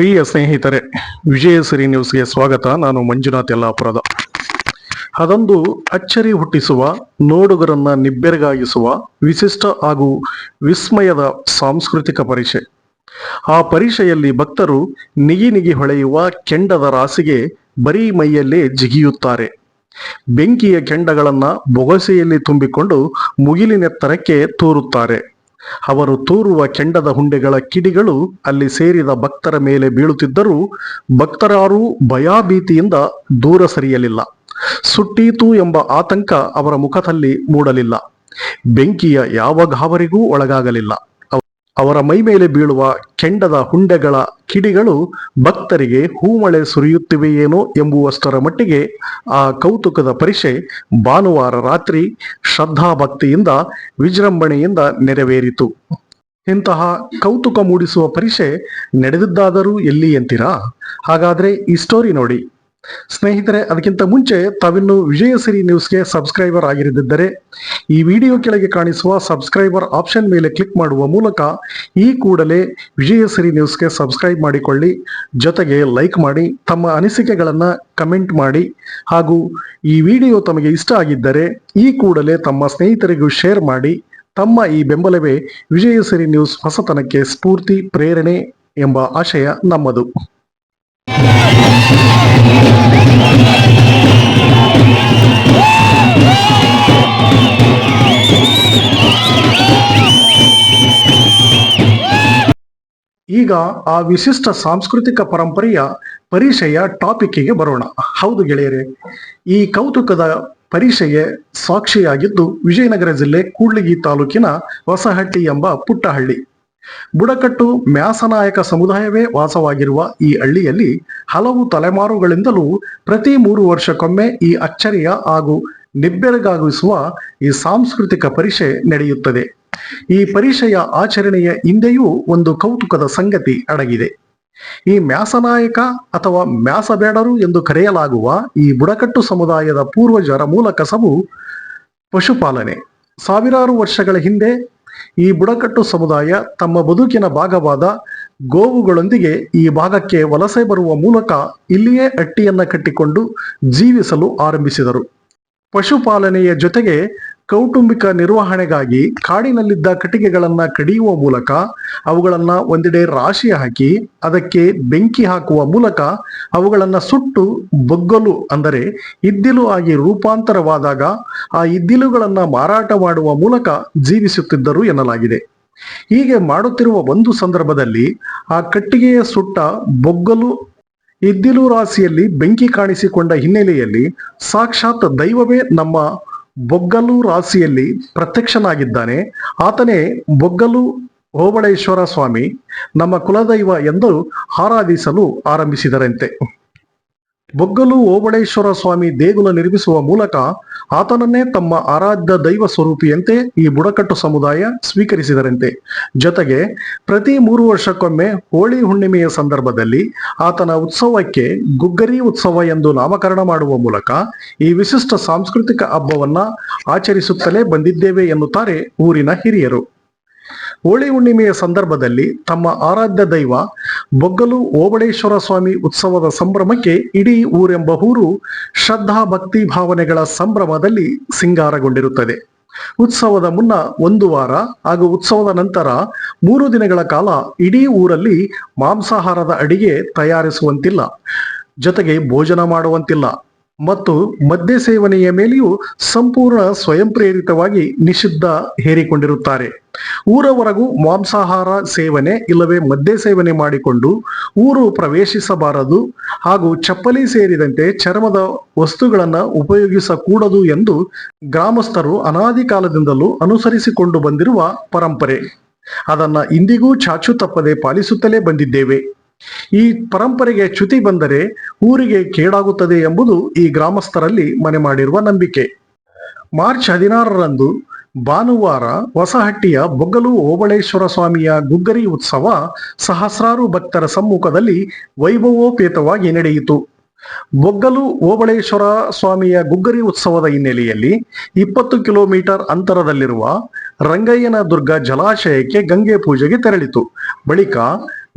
ಪ್ರಿಯ ಸ್ನೇಹಿತರೆ ವಿಜಯಸಿರಿ ನ್ಯೂಸ್ಗೆ ಸ್ವಾಗತ. ನಾನು ಮಂಜುನಾಥ್ ಯಲ್ಲಾಪುರದ. ಅದೊಂದು ಅಚ್ಚರಿ ಹುಟ್ಟಿಸುವ, ನೋಡುಗರನ್ನ ನಿಬ್ಬೆರಗಾಗಿಸುವ, ವಿಶಿಷ್ಟ ಹಾಗೂ ವಿಸ್ಮಯದ ಸಾಂಸ್ಕೃತಿಕ ಪರಿಷೆ ಆ ಪರಿಷೆಯಲ್ಲಿ ಭಕ್ತರು ನಿಗಿ ನಿಗಿ ಹೊಳೆಯುವ ಕೆಂಡದ ರಾಸಿಗೆ ಬರೀ ಮೈಯಲ್ಲೇ ಜಿಗಿಯುತ್ತಾರೆ. ಬೆಂಕಿಯ ಕೆಂಡಗಳನ್ನು ಬೊಗಸೆಯಲ್ಲಿ ತುಂಬಿಕೊಂಡು ಮುಗಿಲಿನೆತ್ತರಕ್ಕೆ ತೂರುತ್ತಾರೆ. ಅವರು ತೂರುವ ಕೆಂಡದ ಹುಂಡೆಗಳ ಕಿಡಿಗಳು ಅಲ್ಲಿ ಸೇರಿದ ಭಕ್ತರ ಮೇಲೆ ಬೀಳುತ್ತಿದ್ದರೂ ಭಕ್ತರಾರೂ ಭಯಾಭೀತಿಯಿಂದ ದೂರ ಸರಿಯಲಿಲ್ಲ. ಸುಟ್ಟೀತು ಎಂಬ ಆತಂಕ ಅವರ ಮುಖದಲ್ಲಿ ಮೂಡಲಿಲ್ಲ. ಬೆಂಕಿಯ ಯಾವ ಗಾಬರಿಗೂ ಒಳಗಾಗಲಿಲ್ಲ. ಅವರ ಮೈ ಮೇಲೆ ಬೀಳುವ ಕೆಂಡದ ಹುಂಡೆಗಳ ಕಿಡಿಗಳು ಭಕ್ತರಿಗೆ ಹೂಮಳೆ ಸುರಿಯುತ್ತಿವೆಯೇನೋ ಎಂಬುವಷ್ಟರ ಮಟ್ಟಿಗೆ ಆ ಕೌತುಕದ ಪರಿಷೆ ಭಾನುವಾರ ರಾತ್ರಿ ಶ್ರದ್ಧಾಭಕ್ತಿಯಿಂದ ವಿಜೃಂಭಣೆಯಿಂದ ನೆರವೇರಿತು. ಇಂತಹ ಕೌತುಕ ಮೂಡಿಸುವ ಪರಿಷೆ ನಡೆದಿದ್ದಾದರೂ ಎಲ್ಲಿ ಎಂತೀರಾ ಹಾಗಾದ್ರೆ ಈ ಸ್ಟೋರಿ ನೋಡಿ. ಸ್ನೇಹಿತರೆ, ಅದಕ್ಕಿಂತ ಮುಂಚೆ ತಾವಿನ್ನು ವಿಜಯಸಿರಿ ನ್ಯೂಸ್ಗೆ ಸಬ್ಸ್ಕ್ರೈಬರ್ ಆಗಿರದಿದ್ದರೆ, ಈ ವಿಡಿಯೋ ಕೆಳಗೆ ಕಾಣಿಸುವ ಸಬ್ಸ್ಕ್ರೈಬರ್ ಆಪ್ಷನ್ ಮೇಲೆ ಕ್ಲಿಕ್ ಮಾಡುವ ಮೂಲಕ ಈ ಕೂಡಲೇ ವಿಜಯಸಿರಿ ನ್ಯೂಸ್ಗೆ ಸಬ್ಸ್ಕ್ರೈಬ್ ಮಾಡಿಕೊಳ್ಳಿ. ಜೊತೆಗೆ ಲೈಕ್ ಮಾಡಿ, ತಮ್ಮ ಅನಿಸಿಕೆಗಳನ್ನು ಕಮೆಂಟ್ ಮಾಡಿ, ಹಾಗೂ ಈ ವಿಡಿಯೋ ತಮಗೆ ಇಷ್ಟ ಆಗಿದ್ದರೆ ಈ ಕೂಡಲೇ ತಮ್ಮ ಸ್ನೇಹಿತರಿಗೂ ಶೇರ್ ಮಾಡಿ, ತಮ್ಮ ಈ ಬೆಂಬಲವೇ ವಿಜಯಸಿರಿ ನ್ಯೂಸ್ ಹೊಸತನಕ್ಕೆ ಸ್ಫೂರ್ತಿ, ಪ್ರೇರಣೆ ಎಂಬ ಆಶಯ ನಮ್ಮದು. ಈಗ ಆ ವಿಶಿಷ್ಟ ಸಾಂಸ್ಕೃತಿಕ ಪರಂಪರೆಯ ಪರಿಚಯ ಟಾಪಿಕ್ಕಿಗೆ ಬರೋಣ. ಹೌದು ಗೆಳೆಯರೆ, ಈ ಕೌತುಕದ ಪರಿಚಯ ಸಾಕ್ಷಿಯಾಗಿದ್ದು ವಿಜಯನಗರ ಜಿಲ್ಲೆ ಕೂಡ್ಲಿಗಿ ತಾಲೂಕಿನ ಹೊಸಹಟ್ಟಿ ಎಂಬ ಪುಟ್ಟ ಹಳ್ಳಿ ಬುಡಕಟ್ಟು ಮ್ಯಾಸನಾಯಕ ಸಮುದಾಯವೇ ವಾಸವಾಗಿರುವ ಈ ಹಳ್ಳಿಯಲ್ಲಿ ಹಲವು ತಲೆಮಾರುಗಳಿಂದಲೂ ಪ್ರತಿ ಮೂರು ವರ್ಷಕ್ಕೊಮ್ಮೆ ಈ ಅಚ್ಚರಿಯ ಹಾಗೂ ನಿಬ್ಬೆರಗಾಗಿಸುವ ಈ ಸಾಂಸ್ಕೃತಿಕ ಪರಿಷೆ ನಡೆಯುತ್ತದೆ. ಈ ಪರಿಷೆಯ ಆಚರಣೆಯ ಹಿಂದೆಯೂ ಒಂದು ಕೌತುಕದ ಸಂಗತಿ ಅಡಗಿದೆ. ಈ ಮ್ಯಾಸನಾಯಕ ಅಥವಾ ಮ್ಯಾಸಬೇಡರು ಎಂದು ಕರೆಯಲಾಗುವ ಈ ಬುಡಕಟ್ಟು ಸಮುದಾಯದ ಪೂರ್ವಜರ ಮೂಲ ಕಸಬು ಪಶುಪಾಲನೆ. ಸಾವಿರಾರು ವರ್ಷಗಳ ಹಿಂದೆ ಈ ಬುಡಕಟ್ಟು ಸಮುದಾಯ ತಮ್ಮ ಬದುಕಿನ ಭಾಗವಾದ ಗೋವುಗಳೊಂದಿಗೆ ಈ ಭಾಗಕ್ಕೆ ವಲಸೆ ಬರುವ ಮೂಲಕ ಇಲ್ಲಿಯೇ ಅಟ್ಟಿಯನ್ನ ಕಟ್ಟಿಕೊಂಡು ಜೀವಿಸಲು ಆರಂಭಿಸಿದರು. ಪಶುಪಾಲನೆಯ ಜೊತೆಗೆ ಕೌಟುಂಬಿಕ ನಿರ್ವಹಣೆಗಾಗಿ ಕಾಡಿನಲ್ಲಿದ್ದ ಕಟ್ಟಿಗೆಗಳನ್ನು ಕಡಿಯುವ ಮೂಲಕ ಅವುಗಳನ್ನು ಒಂದೆಡೆ ರಾಶಿ ಹಾಕಿ ಅದಕ್ಕೆ ಬೆಂಕಿ ಹಾಕುವ ಮೂಲಕ ಅವುಗಳನ್ನು ಸುಟ್ಟು ಬೊಗ್ಗಲು ಅಂದರೆ ಇದ್ದಿಲು ಆಗಿ ರೂಪಾಂತರವಾದಾಗ ಆ ಇದ್ದಿಲುಗಳನ್ನು ಮಾರಾಟ ಮಾಡುವ ಮೂಲಕ ಜೀವಿಸುತ್ತಿದ್ದರು ಎನ್ನಲಾಗಿದೆ. ಹೀಗೆ ಮಾಡುತ್ತಿರುವ ಒಂದು ಸಂದರ್ಭದಲ್ಲಿ ಆ ಕಟ್ಟಿಗೆಯ ಸುಟ್ಟ ಬೊಗ್ಗಲು ಇದ್ದಿಲು ರಾಶಿಯಲ್ಲಿ ಬೆಂಕಿ ಕಾಣಿಸಿಕೊಂಡ ಹಿನ್ನೆಲೆಯಲ್ಲಿ ಸಾಕ್ಷಾತ್ ದೈವವೇ ನಮ್ಮ ಬೊಗ್ಗಲು ರಾಶಿಯಲ್ಲಿ ಪ್ರತ್ಯಕ್ಷನಾಗಿದ್ದಾನೆ. ಆತನೇ ಬೊಗ್ಗಲು ಓಬಳೇಶ್ವರ ಸ್ವಾಮಿ ನಮ್ಮ ಕುಲದೈವ ಎಂದು ಆರಾಧಿಸಲು ಆರಂಭಿಸಿದರಂತೆ. ಬೊಗ್ಗಲು ಓಬಳೇಶ್ವರ ಸ್ವಾಮಿ ದೇಗುಲ ನಿರ್ಮಿಸುವ ಮೂಲಕ ಆತನನ್ನೇ ತಮ್ಮ ಆರಾಧ್ಯ ದೈವ ಸ್ವರೂಪಿಯಂತೆ ಈ ಬುಡಕಟ್ಟು ಸಮುದಾಯ ಸ್ವೀಕರಿಸಿದರಂತೆ. ಜೊತೆಗೆ ಪ್ರತಿ ಮೂರು ವರ್ಷಕ್ಕೊಮ್ಮೆ ಹೋಳಿ ಹುಣ್ಣಿಮೆಯ ಸಂದರ್ಭದಲ್ಲಿ ಆತನ ಉತ್ಸವಕ್ಕೆ ಗುಗ್ಗರಿ ಉತ್ಸವ ಎಂದು ನಾಮಕರಣ ಮಾಡುವ ಮೂಲಕ ಈ ವಿಶಿಷ್ಟ ಸಾಂಸ್ಕೃತಿಕ ಹಬ್ಬವನ್ನ ಆಚರಿಸುತ್ತಲೇ ಬಂದಿದ್ದೇವೆ ಎನ್ನುತ್ತಾರೆ ಊರಿನ ಹಿರಿಯರು. ಹೋಳಿ ಹುಣ್ಣಿಮೆಯ ಸಂದರ್ಭದಲ್ಲಿ ತಮ್ಮ ಆರಾಧ್ಯ ದೈವ ಬೊಗ್ಗಲು ಓಬಳೇಶ್ವರ ಸ್ವಾಮಿ ಉತ್ಸವದ ಸಂಭ್ರಮಕ್ಕೆ ಇಡೀ ಊರೆಂಬ ಊರು ಶ್ರದ್ಧಾ ಭಕ್ತಿ ಭಾವನೆಗಳ ಸಂಭ್ರಮದಲ್ಲಿ ಸಿಂಗಾರಗೊಂಡಿರುತ್ತದೆ. ಉತ್ಸವದ ಮುನ್ನ ಒಂದು ವಾರ ಹಾಗೂ ಉತ್ಸವದ ನಂತರ ಮೂರು ದಿನಗಳ ಕಾಲ ಇಡೀ ಊರಲ್ಲಿ ಮಾಂಸಾಹಾರದ ಅಡಿಗೆ ತಯಾರಿಸುವಂತಿಲ್ಲ. ಜೊತೆಗೆ ಭೋಜನ ಮಾಡುವಂತಿಲ್ಲ. ಮತ್ತು ಮದ್ಯ ಸೇವನೆಯ ಮೇಲೆಯೂ ಸಂಪೂರ್ಣ ಸ್ವಯಂ ಪ್ರೇರಿತವಾಗಿ ನಿಷಿದ್ಧ ಹೇರಿಕೊಂಡಿರುತ್ತಾರೆ. ಊರವರೆಗೂ ಮಾಂಸಾಹಾರ ಸೇವನೆ ಇಲ್ಲವೇ ಮದ್ಯ ಸೇವನೆ ಮಾಡಿಕೊಂಡು ಊರು ಪ್ರವೇಶಿಸಬಾರದು ಹಾಗೂ ಚಪ್ಪಲಿ ಸೇರಿದಂತೆ ಚರ್ಮದ ವಸ್ತುಗಳನ್ನು ಉಪಯೋಗಿಸಕೂಡದು ಎಂದು ಗ್ರಾಮಸ್ಥರು ಅನಾದಿ ಕಾಲದಿಂದಲೂ ಅನುಸರಿಸಿಕೊಂಡು ಬಂದಿರುವ ಪರಂಪರೆ. ಅದನ್ನ ಇಂದಿಗೂ ಚಾಚು ತಪ್ಪದೆ ಪಾಲಿಸುತ್ತಲೇ ಬಂದಿದ್ದೇವೆ. ಈ ಪರಂಪರೆಗೆ ಚ್ಯುತಿ ಬಂದರೆ ಊರಿಗೆ ಕೇಡಾಗುತ್ತದೆ ಎಂಬುದು ಈ ಗ್ರಾಮಸ್ಥರಲ್ಲಿ ಮನೆ ಮಾಡಿರುವ ನಂಬಿಕೆ. ಮಾರ್ಚ್ ಹದಿನಾರರಂದು ಭಾನುವಾರ ಹೊಸಹಟ್ಟಿಯ ಬೊಗ್ಗಲು ಓಬಳೇಶ್ವರ ಸ್ವಾಮಿಯ ಗುಗ್ಗರಿ ಉತ್ಸವ ಸಹಸ್ರಾರು ಭಕ್ತರ ಸಮ್ಮುಖದಲ್ಲಿ ವೈಭವೋಪೇತವಾಗಿ ನಡೆಯಿತು. ಬೊಗ್ಗಲು ಓಬಳೇಶ್ವರ ಸ್ವಾಮಿಯ ಗುಗ್ಗರಿ ಉತ್ಸವದ ಹಿನ್ನೆಲೆಯಲ್ಲಿ ಇಪ್ಪತ್ತು ಕಿಲೋಮೀಟರ್ ಅಂತರದಲ್ಲಿರುವ ರಂಗಯ್ಯನ ದುರ್ಗ ಜಲಾಶಯಕ್ಕೆ ಗಂಗೆ ಪೂಜೆಗೆ ತೆರಳಿತು. ಬಳಿಕ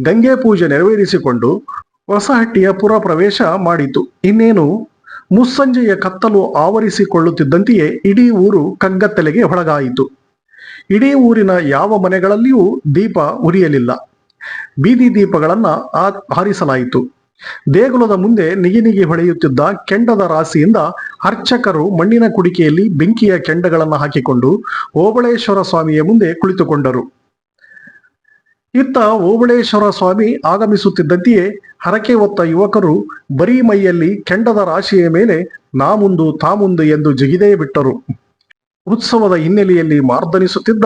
ಗಂಗೆ ಪೂಜೆ ನೆರವೇರಿಸಿಕೊಂಡು ಹೊಸಹಟ್ಟಿಯ ಪುರ ಪ್ರವೇಶ ಮಾಡಿತು. ಇನ್ನೇನು? ಮುಸ್ಸಂಜೆಯ ಕತ್ತಲು ಆವರಿಸಿಕೊಳ್ಳುತ್ತಿದ್ದಂತೆಯೇ ಇಡೀ ಊರು ಕಗ್ಗತ್ತಲೆಗೆ ಒಳಗಾಯಿತು. ಇಡೀ ಊರಿನ ಯಾವ ಮನೆಗಳಲ್ಲಿಯೂ ದೀಪ ಉರಿಯಲಿಲ್ಲ. ಬೀದಿ ದೀಪಗಳನ್ನ ಹಾರಿಸಲಾಯಿತು. ದೇಗುಲದ ಮುಂದೆ ನಿಗಿನಿಗಿ ನಿಗಿ ಹೊಳೆಯುತ್ತಿದ್ದ ಕೆಂಡದ ರಾಶಿಯಿಂದ ಅರ್ಚಕರು ಮಣ್ಣಿನ ಕುಡಿಕೆಯಲ್ಲಿ ಬೆಂಕಿಯ ಕೆಂಡಗಳನ್ನು ಹಾಕಿಕೊಂಡು ಓಬಳೇಶ್ವರ ಸ್ವಾಮಿಯ ಮುಂದೆ ಕುಳಿತುಕೊಂಡರು. ಇತ್ತ ಓಬಳೇಶ್ವರ ಸ್ವಾಮಿ ಆಗಮಿಸುತ್ತಿದ್ದಂತೆಯೇ ಹರಕೆ ಹೊತ್ತ ಯುವಕರು ಬರೀ ಮೈಯಲ್ಲಿ ಕೆಂಡದ ರಾಶಿಯ ಮೇಲೆ ನಾ ಮುಂದು ತಾ ಮುಂದು ಎಂದು ಜಿಗಿದೇ ಬಿಟ್ಟರು. ಉತ್ಸವದ ಹಿನ್ನೆಲೆಯಲ್ಲಿ ಮಾರ್ದನಿಸುತ್ತಿದ್ದ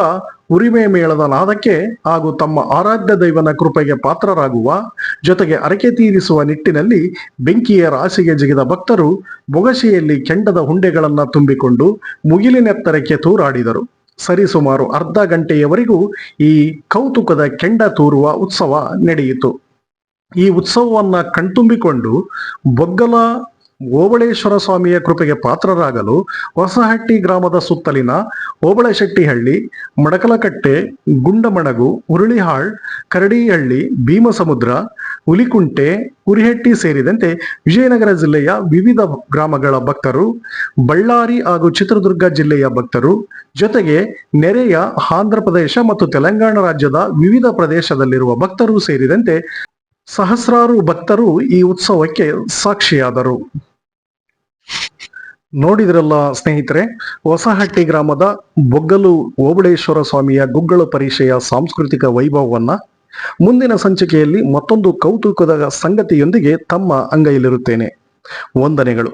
ಉರಿಮೆ ಮೇಳದ ನಾದಕ್ಕೆ ಹಾಗೂ ತಮ್ಮ ಆರಾಧ್ಯ ದೈವನ ಕೃಪೆಗೆ ಪಾತ್ರರಾಗುವ, ಜೊತೆಗೆ ಅರಕೆ ತೀರಿಸುವ ನಿಟ್ಟಿನಲ್ಲಿ ಬೆಂಕಿಯ ರಾಶಿಗೆ ಜಿಗಿದ ಭಕ್ತರು ಬೊಗಸೆಯಲ್ಲಿ ಕೆಂಡದ ಹುಂಡೆಗಳನ್ನು ತುಂಬಿಕೊಂಡು ಮುಗಿಲಿನೆತ್ತರಕ್ಕೆ ತೂರಾಡಿದರು. ಸರಿಸುಮಾರು ಅರ್ಧ ಗಂಟೆಯವರೆಗೂ ಈ ಕೌತುಕದ ಕೆಂಡ ತೂರುವ ಉತ್ಸವ ನಡೆಯಿತು. ಈ ಉತ್ಸವವನ್ನ ಕಣ್ತುಂಬಿಕೊಂಡು ಬೊಗ್ಗಲ ಓಬಳೇಶ್ವರ ಸ್ವಾಮಿಯ ಕೃಪೆಗೆ ಪಾತ್ರರಾಗಲು ಹೊಸಹಟ್ಟಿ ಗ್ರಾಮದ ಸುತ್ತಲಿನ ಓಬಳಶೆಟ್ಟಿಹಳ್ಳಿ, ಮಡಕಲಕಟ್ಟೆ, ಗುಂಡಮಣಗು ಉರುಳಿಹಾಳ್ ಕರಡಿಹಳ್ಳಿ, ಭೀಮಸಮುದ್ರ ಹುಲಿಕುಂಟೆ, ಕುರಿಹಟ್ಟಿ ಸೇರಿದಂತೆ ವಿಜಯನಗರ ಜಿಲ್ಲೆಯ ವಿವಿಧ ಗ್ರಾಮಗಳ ಭಕ್ತರು, ಬಳ್ಳಾರಿ ಹಾಗೂ ಚಿತ್ರದುರ್ಗ ಜಿಲ್ಲೆಯ ಭಕ್ತರು, ಜೊತೆಗೆ ನೆರೆಯ ಆಂಧ್ರ ಪ್ರದೇಶ ಮತ್ತು ತೆಲಂಗಾಣ ರಾಜ್ಯದ ವಿವಿಧ ಪ್ರದೇಶದಲ್ಲಿರುವ ಭಕ್ತರು ಸೇರಿದಂತೆ ಸಹಸ್ರಾರು ಭಕ್ತರು ಈ ಉತ್ಸವಕ್ಕೆ ಸಾಕ್ಷಿಯಾದರು. ನೋಡಿದ್ರಲ್ಲ ಸ್ನೇಹಿತರೆ, ಹೊಸಹಟ್ಟಿ ಗ್ರಾಮದ ಬೊಗ್ಗಲು ಓಬಳೇಶ್ವರ ಸ್ವಾಮಿಯ ಗುಗ್ಗಳ ಪರಿಷೆಯ ಸಾಂಸ್ಕೃತಿಕ ವೈಭವವನ್ನ ಮುಂದಿನ ಸಂಚಿಕೆಯಲ್ಲಿ ಮತ್ತೊಂದು ಕೌತುಕದ ಸಂಗತಿಯೊಂದಿಗೆ ತಮ್ಮ ಅಂಗೈಯಲ್ಲಿರುತ್ತೇನೆ. ವಂದನೆಗಳು.